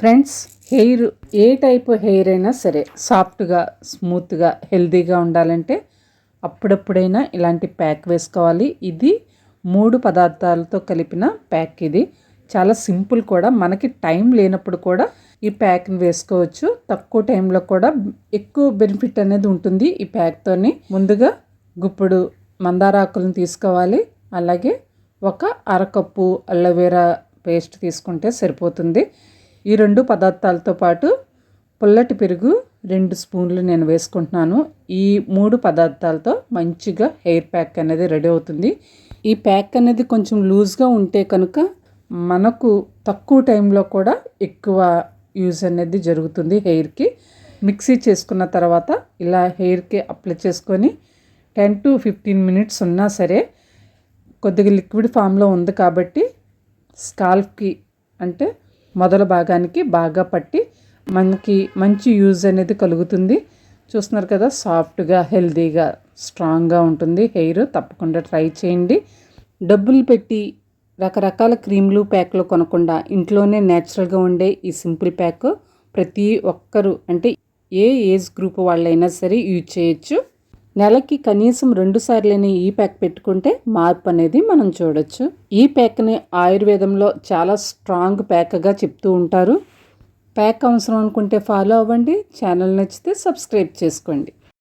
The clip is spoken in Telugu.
ఫ్రెండ్స్ హెయిర్ ఏ టైప్ హెయిర్ అయినా సరే సాఫ్ట్గా స్మూత్గా హెల్తీగా ఉండాలంటే అప్పుడప్పుడైనా ఇలాంటి ప్యాక్ వేసుకోవాలి. ఇది మూడు పదార్థాలతో కలిపిన ప్యాక్ ఇది. చాలా సింపుల్ కూడా మనకి టైం లేనప్పుడు కూడా ఈ ప్యాక్ని వేసుకోవచ్చు. తక్కువ టైంలో కూడా ఎక్కువ బెనిఫిట్ అనేది ఉంటుంది ఈ ప్యాక్తోని. ముందుగా గుప్పుడు మందారాకులను తీసుకోవాలి. అలాగే ఒక అరకప్పు అల్లవేరా పేస్ట్ తీసుకుంటే సరిపోతుంది. ఈ రెండు పదార్థాలతో పాటు పుల్లటి పెరుగు రెండు స్పూన్లు నేను వేసుకుంటున్నాను. ఈ మూడు పదార్థాలతో మంచిగా హెయిర్ ప్యాక్ అనేది రెడీ అవుతుంది. ఈ ప్యాక్ అనేది కొంచెం లూజ్గా ఉంటే కనుక మనకు తక్కువ టైంలో కూడా ఎక్కువ యూజ్ అనేది జరుగుతుంది హెయిర్కి. మిక్సీ చేసుకున్న తర్వాత ఇలా హెయిర్కి అప్లై చేసుకొని టెన్ టు ఫిఫ్టీన్ మినిట్స్ ఉన్నా సరే కొద్దిగా లిక్విడ్ ఫామ్లో ఉంది కాబట్టి స్కాల్ఫ్కి అంటే మొదల భాగానికి బాగా పట్టి మనకి మంచి యూజ్ అనేది కలుగుతుంది. చూస్తున్నారు కదా సాఫ్ట్గా హెల్తీగా స్ట్రాంగ్గా ఉంటుంది. హెయిర్ తప్పకుండా ట్రై చేయండి. డబ్బులు పెట్టి రకరకాల క్రీమ్లు ప్యాక్లు కొనకుండా ఇంట్లోనే న్యాచురల్గా ఉండే ఈ సింపుల్ ప్యాక్ ప్రతి ఒక్కరు అంటే ఏ ఏజ్ గ్రూప్ వాళ్ళైనా సరే యూజ్ చేయొచ్చు. నెలకి కనీసం రెండు సార్లైనా ఈ ప్యాక్ పెట్టుకుంటే మార్పు అనేది మనం చూడొచ్చు. ఈ ప్యాక్ని ఆయుర్వేదంలో చాలా స్ట్రాంగ్ ప్యాక్గా చెప్తూ ఉంటారు. ప్యాక్ అవసరం అనుకుంటే ఫాలో అవ్వండి. ఛానల్ నచ్చితే సబ్స్క్రైబ్ చేసుకోండి.